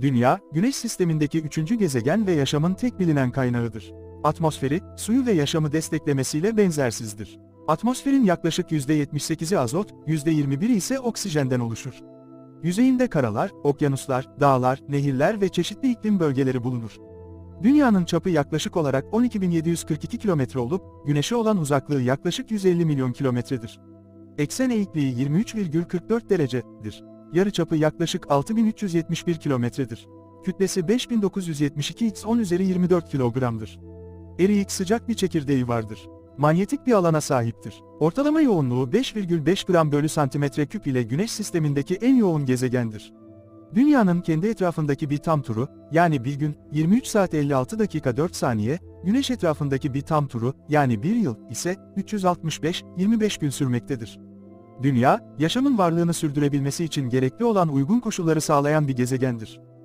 Dünya, Güneş sistemindeki üçüncü gezegen ve yaşamın tek bilinen kaynağıdır. Atmosferi, suyu ve yaşamı desteklemesiyle benzersizdir. Atmosferin yaklaşık %78'i azot, %21'i ise oksijenden oluşur. Yüzeyinde karalar, okyanuslar, dağlar, nehirler ve çeşitli iklim bölgeleri bulunur. Dünyanın çapı yaklaşık olarak 12.742 kilometre olup, Güneş'e olan uzaklığı yaklaşık 150 milyon kilometredir. Eksen eğikliği 23,44 derecedir. Yarıçapı yaklaşık 6371 kilometredir. Kütlesi 5972 x 10 üzeri 24 kilogramdır. Eriyik sıcak bir çekirdeği vardır. Manyetik bir alana sahiptir. Ortalama yoğunluğu 5,5 gram bölü santimetre küp ile Güneş sistemindeki en yoğun gezegendir. Dünyanın kendi etrafındaki bir tam turu, yani bir gün, 23 saat 56 dakika 4 saniye, Güneş etrafındaki bir tam turu, yani bir yıl, ise 365-25 gün sürmektedir. Dünya, yaşamın varlığını sürdürebilmesi için gerekli olan uygun koşulları sağlayan bir gezegendir.